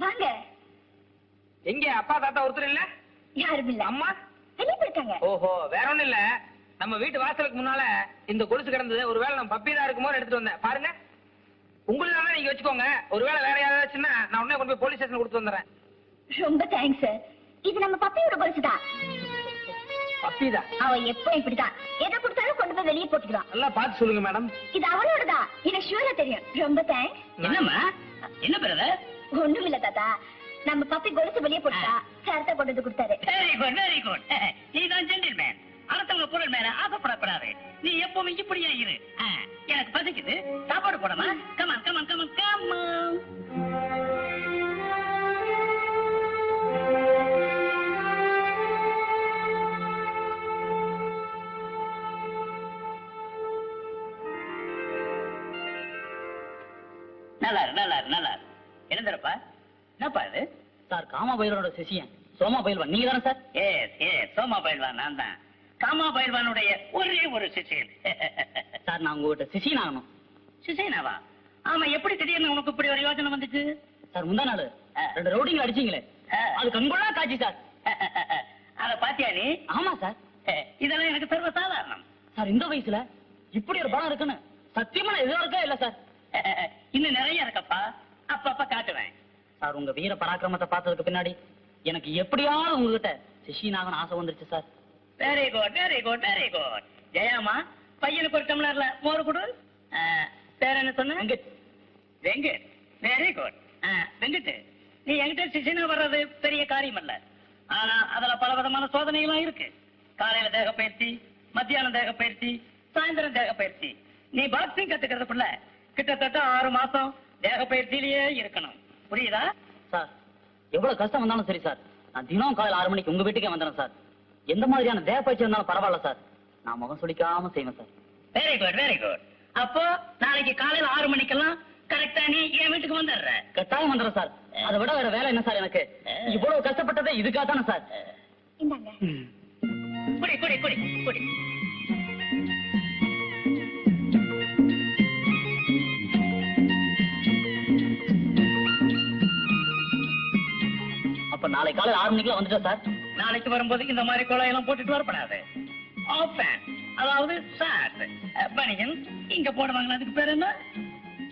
வாங்க. எங்க அப்பா தாத்தா ஒருத்தர் இல்ல? யாரும் இல்ல. அம்மா? வெளியே போயிருக்காங்க ஓஹோ வேற ஒண்ணும் இல்ல. நம்ம வீட்டு வாசலுக்கு முன்னால இந்த கொலுசு கிடந்தது. ஒருவேளை நம்ம பப்பி தான் இருக்குமோ எடுத்துட்டு வந்தேன். பாருங்க. உங்களுக்கு தானே நீங்க வச்சுக்கோங்க. ஒருவேளை வேற யாராச்சுன்னா நான் உடனே கொண்டு போய் போலீஸ் ஸ்டேஷன் கொடுத்து வந்துடுறேன். ரொம்ப தேங்க்ஸ் சார் இது நம்ம பப்பியோட கொலுசு தான். பப்பி தான்? அவ எப்போ இப்படிதான். எதை கொடுத்தாலும் கொண்டு போய் வெளியே போட்டுக்கிறான் நல்லா பார்த்து சொல்லுங்க மேடம் இது அவளோட தான் எனக்கு ஷூரா தெரியும். ரொம்ப தேங்க்ஸ் என்னம்மா? என்ன பிரதர் ஒண்ணும் இல்ல தாத்தா. நம்ம பப்பி கொலுசு வெளியே போட்டா சார்த்தா கொண்டு வந்து கொடுத்தாரு. வெரி குட் வெரி குட் நீ தான் ஜென்டில்மேன் அடுத்தவங்க பொருள் மேல ஆசைப்படப்படாது நீ எப்பவும் இப்படியா இரு. எனக்கு பசிக்குது. சாப்பாடு போடமா come on come on come on come on நல்லா நல்லா நல்லா எழுந்திருப்பா? என்னப்பா இது? சார் காமா பயிரோட சிசியன் சோமா பயில்வான் நீங்க தானே sir? Yes yes Soma Pailwan நான் தான். காமா பயில்வானுடைய ஒரே ஒரு சிஷியன். சார் நான் உங்ககிட்ட சிசியன் ஆகணும் சிஷியனாவா? ஆமா எப்படி திடீர்னு உனக்கு இப்படி ஒரு யோசனை வந்துச்சு? சார் முந்தா நாள். ரெண்டு ரவுடிங்க அடிச்சீங்களே. அது கண்கொள்ளா காட்சி சார். அத பாத்தியா நீ? ஆமா சார். இதெல்லாம் எனக்கு சர்வ சாதாரணம் சார் இந்த வயசுல இப்படி ஒரு படம் இருக்குன்னு சத்தியமா நான் எதிர்பார்க்கவே இல்ல சார். இன்னும் நிறைய இருக்கப்பா அப்பப்ப காட்டுவேன். சார் உங்க வீர பராக்கிரமத்தை பார்த்ததுக்கு பின்னாடி எனக்கு எப்படியாவது உங்ககிட்ட சிஷியன் ஆகணும் ஆசை வந்துருச்சு sir. Very good very good very good Jayama பையனுக்கு ஒரு டம்ளர்ல மோர் கொடு. பேர் என்ன சொன்ன? வெங்கட். வெங்கட். வெரி குட் வெங்கட் நீ என்கிட்ட சிசினா வர்றது பெரிய காரியம் அல்ல ஆனா அதுல பல விதமான சோதனைகளும் இருக்கு. காலையில தேக பயிற்சி மத்தியானம் தேக பயிற்சி சாயந்தரம் தேக பயிற்சி. நீ பாக்ஸிங் கத்துக்கிறதுக்குள்ள கிட்டத்தட்ட ஆறு மாசம் தேக பயிற்சியிலேயே இருக்கணும். புரியுதா? சார் எவ்வளவு கஷ்டம் வந்தாலும் சரி சார். நான் தினம் காலையில் ஆறு மணிக்கு உங்க வீட்டுக்கே வந்துடுறேன் சார். எந்த மாதிரியான தேவ பயிற்சி இருந்தாலும் பரவாயில்ல சார். நான் முகம் சுளிக்காம செய்வேன் sir. Very good very good அப்போ நாளைக்கு காலையில ஆறு மணிக்கெல்லாம் கரெக்டா நீ என் வீட்டுக்கு வந்துடுற. கட்டாயம் வந்துடுறேன் சார். அதை விட வேற வேலை என்ன சார் எனக்கு? இவ்வளவு கஷ்டப்பட்டதே இதுக்காக தானே சார். இந்தாங்க. குடி குடி குடி குடி. அப்ப நாளை காலையில் ஆறு மணிக்கெல்லாம் வந்துட்டேன் சார்? நாளைக்கு வரும்போது இந்த மாதிரி குழாயெல்லாம் போட்டுட்டு வரப்படாது ஆஃப் பேண்ட் அதாவது ஷார்ட் பனியன் இங்க போடுவாங்களா அதுக்கு பேர் என்ன?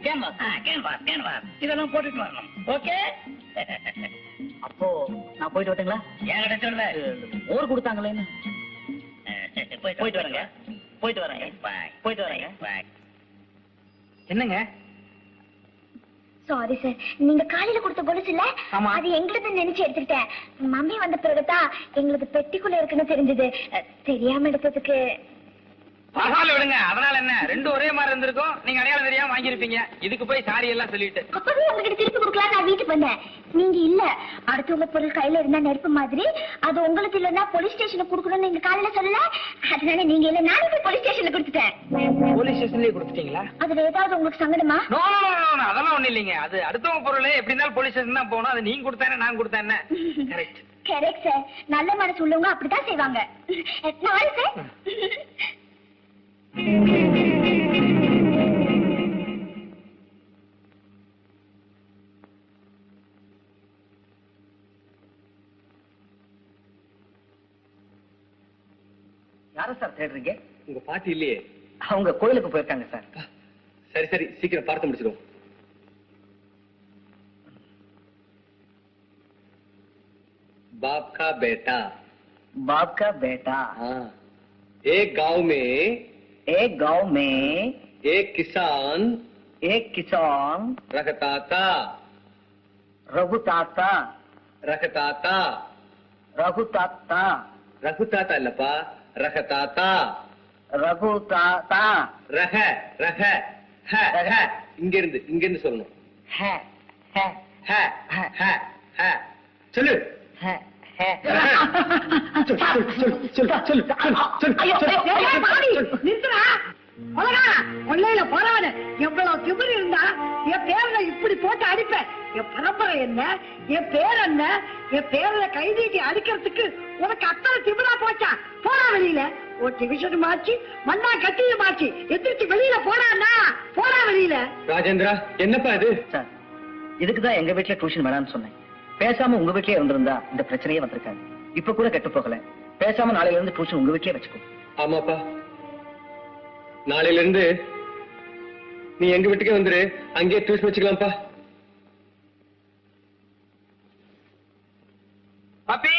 கேன்வாஸ் கேன்வாஸ் கேன்வாஸ் இதெல்லாம் போட்டுட்டு வரணும். ஓகே அப்போ நான் போயிட்டு வரட்டுங்களா? என்கிட்ட சொல்ல ஊர் கொடுத்தாங்களேன்னு. போயிட்டு வரேங்க. போயிட்டு வரேங்க. பாய் போயிட்டு வரேங்க. என்னங்க? சாரி சார் நீங்க காலையில கொடுத்த கொலுசு இல்ல. அது எங்களுக்கு நினைச்சு எடுத்துக்கிட்டேன். மம்மி வந்த பிறகுதான் எங்களுக்கு பெட்டிக்குள்ள இருக்குன்னு தெரிஞ்சது. தெரியாம எடுத்ததுக்கு. பரவாயில்ல விடுங்க. அதனால என்ன? ரெண்டும் ஒரே மாதிரி இருந்திருக்கும். நீங்க அடையாளம் தெரியாம வாங்கியிருப்பீங்க. இதுக்கு போய் சாரி எல்லாம் சொல்லிட்டு. அப்பவே உங்ககிட்ட திருப்பி கொடுக்கலாம் நான் வீட்டுக்கு வந்தேன். நீங்க இல்ல. அடுத்தவங்க பொருள் கையில இருந்தா நெருப்பு மாதிரி. அது உங்களுக்கு இல்லன்னா போலீஸ் ஸ்டேஷனுக்கு கொடுக்கணும்னு நீங்க காலையில சொல்லல. அதனால நீங்க இல்ல நானும் போய் போலீஸ் ஸ்டேஷன்ல கொடுத்துட்டேன். போலீஸ் ஸ்டேஷன்லயே கொடுத்துட்டீங்களா? அதுல ஏதாவது உங்களுக்கு சங்கடமா? அதெல்லாம் ஒண்ணு இல்லைங்க. அது அடுத்தவங்க பொருள் எப்படி இருந்தாலும் போலீஸ் ஸ்டேஷன் தான் போகணும். அது நீங்க கொடுத்தானே நான் கொடுத்தேன் கரெக்ட் கரெக்ட் சார் நல்ல மனசு உள்ளவங்க அப்படித்தான் செய்வாங்க. நாலு சார் சார் தேடுறீங்க உங்க பாட்டி இல்லையே அவங்க கோயிலுக்கு போயிருக்காங்க சார் சரி சரி சீக்கிரம் பார்த்து முடிச்சிடும் बाप का बेटा बाप का बेटा हाँ एक गांव में एक गांव में एक किसान एक किसान रखता था रघु ताता रखता था रघु ताता रखता था लपा ரக தாத்தா. ரகு தாத்தா. ரக ரக இங்க இருந்து இங்க இருந்து சொல்லணும். ஹ ஹ ஹ. ஹ ஹ சொல்லு. ஹ நிறுத்துறா போறவன. எவ்வளவு திமிர் இருந்தா போட்டு அடிப்பேன். என் பரம்பரை என்ன? என் பேர் என்ன? என் பேர்ல கைதீட்டி அடிக்கிறதுக்கு உனக்கு அத்தனை திமிரா போச்சா? போடா வெளியில. ஒரு டிவிஷன் மாச்சு மண்ணா கட்டியும் மாச்சு. எந்திரிச்சு வெளியில போடாண்ணா போடா வெளியில. ராஜேந்திரா என்னப்பா இது? சார் இதுக்கு தான் எங்க வீட்ல டியூஷன் வேணாம்னு சொன்னேன். பேசாம உங்க வீட்லயே இருந்திருந்தா இந்த பிரச்சனையே வந்திருக்காது. இப்ப கூட கெட்டு போகல. பேசாம நாளையில இருந்து டியூஷன் உங்க வீட்லயே வச்சுக்கோ. ஆமாப்பா. நாளையில இருந்து நீ எங்க வீட்டுக்கே வந்துரு. அங்கேயே டியூஷன் வச்சுக்கலாம்ப்பா பப்பி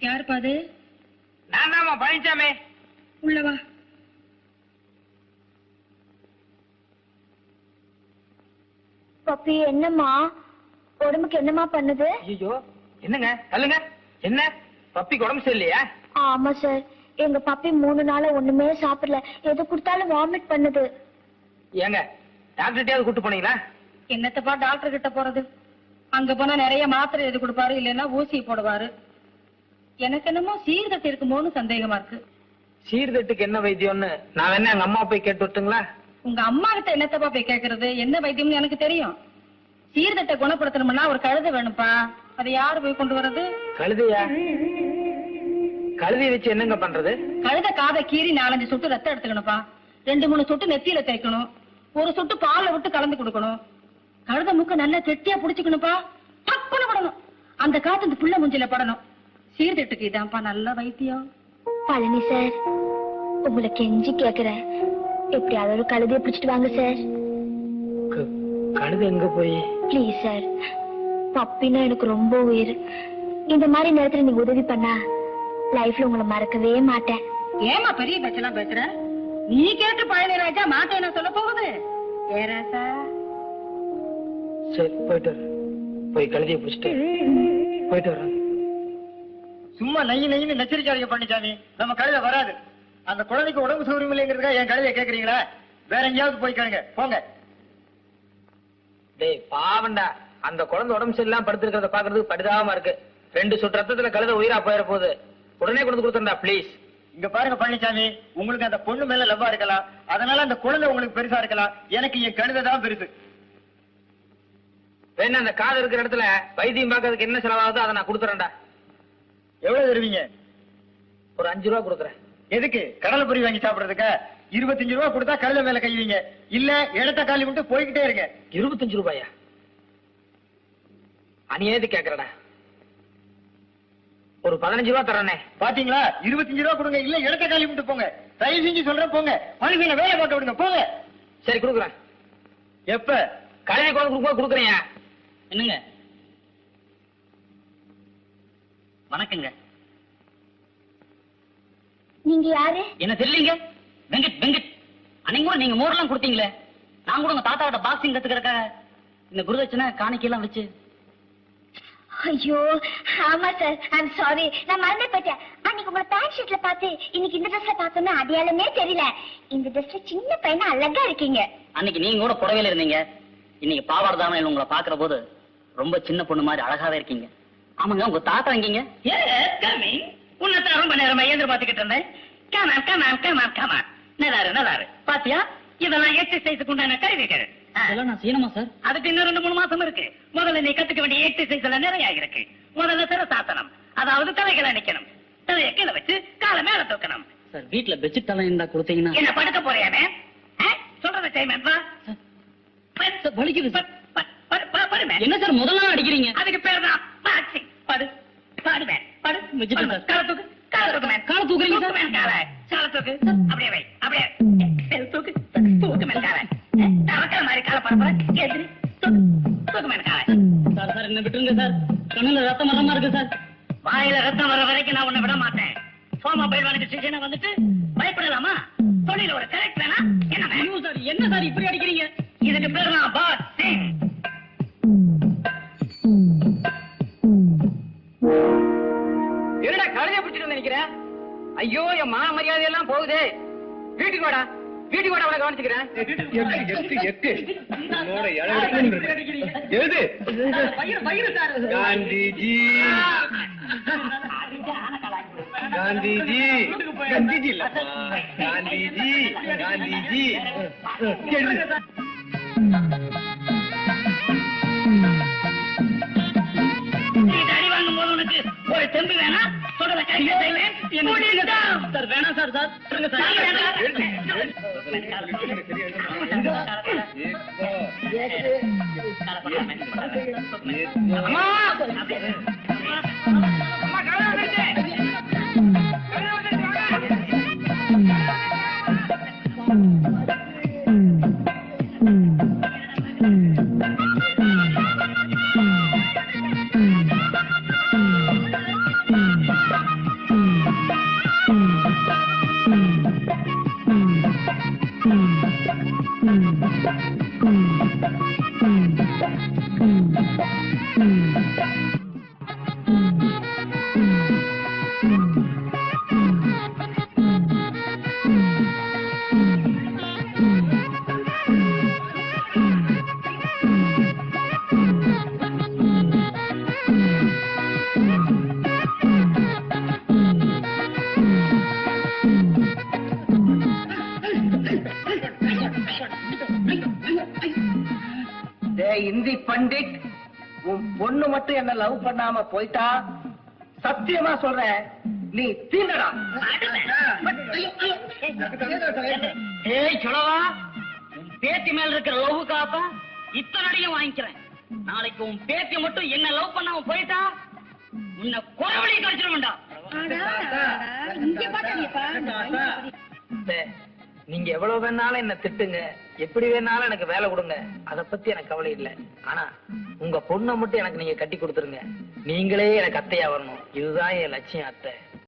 யாருப்பா அது? நான் தான்மா பழனிசாமி உள்ளவா பப்பி என்னம்மா? உடம்புக்கு என்னம்மா பண்ணுது? ஐயோ என்னங்க? சொல்லுங்க என்ன? பப்பிக்கு உடம்பு சரியில்லையா? ஆமா சார் எங்க பப்பி மூணு நாளா ஒண்ணுமே சாப்பிடல. எது கொடுத்தாலும் வாமிட் பண்ணுது. ஏங்க டாக்டர்கிட்டயாவது கூட்டு போனீங்களா? என்னத்தப்பா டாக்டர் கிட்ட போறது? அங்க போனா நிறைய மாத்திரை எது கொடுப்பாரு? இல்லைன்னா ஊசி போடுவாரு. எனக்கு என்னமோ சீர்தட்டு இருக்குமோன்னு சந்தேகமா இருக்கு. சீர்தட்டுக்கு என்ன வைத்தியம்னு நான் வேணா எங்க அம்மா போய் கேட்டு விட்டுங்களா? உங்க அம்மா கிட்ட என்னத்தப்பா போய் கேக்குறது? என்ன வைத்தியம்னு எனக்கு தெரியும். சீர்தட்டை குணப்படுத்தணும்னா ஒரு கழுதை வேணும்ப்பா. அதை யாரு போய் கொண்டு வர்றது? கழுதையா? கழுதையை வச்சு என்னங்க பண்றது? கழுதை காதை கீறி நாலஞ்சு சொட்டு ரத்தம் எடுத்துக்கணும்ப்பா. ரெண்டு மூணு சொட்டு நெத்தியில தேய்க்கணும். ஒரு சொட்டு பால்ல விட்டு கலந்து கொடுக்கணும். கழுதை மூக்க நல்லா கெட்டியா புடிச்சுக்கணும்ப்பா. டப்புன்னு படணும். அந்த காத்து இந்த புள்ள முஞ்சில படணும். சீர்திட்டுக்கு இதான்ப்பா நல்ல வைத்தியம். பழனி சார் உங்களை கெஞ்சி கேக்குறேன். எப்படியாவது ஒரு கழுதையை பிடிச்சிட்டு வாங்க சார். கழுதை எங்க போய்? ப்ளீஸ் சார் பப்பினா எனக்கு ரொம்ப உயிர். இந்த மாதிரி நேரத்துல நீங்க உதவி பண்ணா லைஃப்ல உங்களை மறக்கவே மாட்டேன். ஏமா பெரிய பேச்செல்லாம் பேசுற? நீ கேட்டு பழனி ராஜா மாட்டேன்னு சொல்ல போகுது? ஏ ராசா சரி போயிட்டு போய் கழுதையை பிடிச்சிட்டு போயிட்டு வரேன் சும்மா நெய் நெய்னு நச்சரிக்காதீங்க பண்ணிச்சாமி நம்ம கழுதை வராது. அந்த குழந்தைக்கு உடம்பு சௌரியம் இல்லைங்கிறதுக்காக என் கழுதையை கேக்குறீங்களா? வேற எங்கேயாவது போய் கேளுங்க. போங்க. டேய் பாவண்டா அந்த குழந்தை உடம்பு சரியில்லாம படுத்திருக்கிறத பாக்குறதுக்கு பரிதாபமா இருக்கு. ரெண்டு சொட்டு ரத்தத்துல கழுதை உயிரா போயிட போகுது உடனே கொண்டு கொடுத்துருந்தா ப்ளீஸ் இங்க பாருங்க பழனிசாமி உங்களுக்கு அந்த பொண்ணு மேல லவ்வா இருக்கலாம். அதனால அந்த குழந்தை உங்களுக்கு பெருசா இருக்கலாம். எனக்கு என் கழுதை தான் பெருசு. வேணா அந்த காது இருக்கிற இடத்துல வைத்தியம் பார்க்கறதுக்கு என்ன செலவாகுதோ அதை நான் கொடுத்துறேன்டா. எவ்வளவு தருவீங்க? ஒரு அஞ்சு ரூபா கொடுக்குறேன். எதுக்கு? கடலை பொறி வாங்கி சாப்பிடுறதுக்கா? இருபத்தஞ்சு ரூபா கொடுத்தா கடலை மேல கைவீங்க இல்ல இடத்த காலி விட்டு போய்கிட்டே இருங்க. இருபத்தஞ்சு ரூபாயா? அநியாயத்து கேக்குறடா. ஒரு பதினஞ்சு ரூபா தரானே பாத்தீங்களா? இருபத்தஞ்சு ரூபா கொடுங்க. இல்ல இடத்த காலி விட்டு போங்க. தயவு செஞ்சு சொல்றேன் போங்க. மனுஷங்க வேலை பார்க்க விடுங்க போங்க. சரி கொடுக்குறேன். எப்ப? கடையை கொண்டு கொடுக்கும்போது கொடுக்குறேன் என்னங்க? வணக்கங்க. நீங்க யாரு? என்ன தெரியலீங்க? வெங்கட் வெங்கட். அன்னைக்கு நீங்க மோர்லாம் கொடுத்தீங்களே. நான் கூட உங்க தாத்தாவோட பாக்ஸிங் கத்துக்கிறக்காக இந்த குருதட்சணை காணிக்கையெல்லாம் வச்சு. ஐயோ ஆமா சார் ஐம் சாரி நான் மறந்தே போயிட்டேன். அன்னைக்கு உங்களை பேண்ட் ஷீட்ல பார்த்து இன்னைக்கு இந்த ட்ரெஸ்ல பார்த்தோன்னா அடையாளமே தெரியல. இந்த ட்ரெஸ்ல சின்ன பையனா அழகா இருக்கீங்க. அன்னைக்கு நீங்க கூட புடவையில இருந்தீங்க. இன்னைக்கு பாவாடை தாமையில உங்களை பாக்குற போது ரொம்ப சின்ன பொண்ணு மாதிரி அழகாவே இருக்கீங்க. ஆமாங்க உங்க தாத்தா எங்கீங்க? உன்னதான் ரொம்ப நேரமா எதிர்பார்த்துக்கிட்டு இருந்தேன். கமான் கமான் கமான் கமான் நல்லாரு நல்லாரு. பாத்தியா? இதெல்லாம் எக்ஸசைஸுக்கு உண்டான கருவிகள். ஆ. இதெல்லாம் நான் செய்யணுமா சார் அதுக்கு இன்னும் ரெண்டு மூணு மாசம் இருக்கு. முதல்ல நீ கத்துக்க வேண்டிய எக்ஸசைஸ் எல்லாம் நிறைய இருக்கு. முதல்ல சிரசாசனம். அதாவது தலைகளை நிக்கணும் தலையை கீழே வச்சு காலை மேல தூக்கணும். சார் வீட்டுல பெட்ஷீட் எல்லாம் இருந்தா கொடுத்தீங்கன்னா? என்ன படுக்க போறியானே ஆ? சொல்றத சார், வலிக்குது சார். என்ன சார் முதல்ல அடிக்கிறீங்க? அதுக்கு பேர் தான் பாக்ஸிங் படு பாடுவேன் படு. வச்சுட்டேன் சார். கால தூக்கு கால தூக்கு மேன் காலை தூக்குறீங்க சார்? தூக்கு மேன் கால. கால தூக்கு. அப்படியே வை அப்படியே. தூக்கு தூக்கு மேன் கால. தவக்கல மாதிரி கால பரப்பற எதிரி தூக்கு. தூக்கு மேன் கால. சார் சார் என்ன விட்டுருங்க சார். கண்ணுல ரத்தம் வரமா இருக்கு சார். வாயில ரத்தம் வர வரைக்கும் நான் உன்னை விட மாட்டேன். சோமா பயில்வானுக்கு சிஷனா வந்துட்டு பயப்படலாமா? தொழில ஒரு கரெக்ட் வேணா? என்ன சார் என்ன சார் இப்படி அடிக்கிறீங்க? இதுக்கு பேர் தான் பாக்ஸிங் என்னடா ஐயோ என் மான மரியாதை எல்லாம் போகுதே. வீட்டுக்கு வாடா. வீட்டுக்கு வாடா அவளை கவனிச்சுக்கிறேன். எழுது. காந்திஜி. காந்திஜி. காந்திஜி காந்திஜி. காந்திஜி. ஒரு தெம்பு வேணா சொல்றத கையில செய்வேன் சார் வேணாம் சார் சார். விட்டுருங்க சார். அம்மா! இந்தி பண்டிட் உன் பொண்ணு மட்டும் என்ன லவ் பண்ணாம போயிட்டா? சத்தியமா சொல்றேன் நீ தீண்டடா. ஏய் சொல்லவா? உன் பேத்தி மேல இருக்கிற லவ் காப்ப இத்தனை அடியும் வாங்கிக்கிறேன். நாளைக்கு உன் பேத்தி மட்டும் என்ன லவ் பண்ணாம போயிட்டா உன்னை குறவழி அத்தை, நீங்க எவ்வளவு வேணாலும் என்ன திட்டுங்க. எப்படி வேணாலும் எனக்கு வேலை கொடுங்க. அத பத்தி எனக்கு கவலை இல்லை. ஆனா உங்க பொண்ணை மட்டும் எனக்கு நீங்க கட்டி கொடுத்துருங்க. நீங்களே எனக்கு அத்தையா வரணும். இதுதான் என் லட்சியம் அத்தை.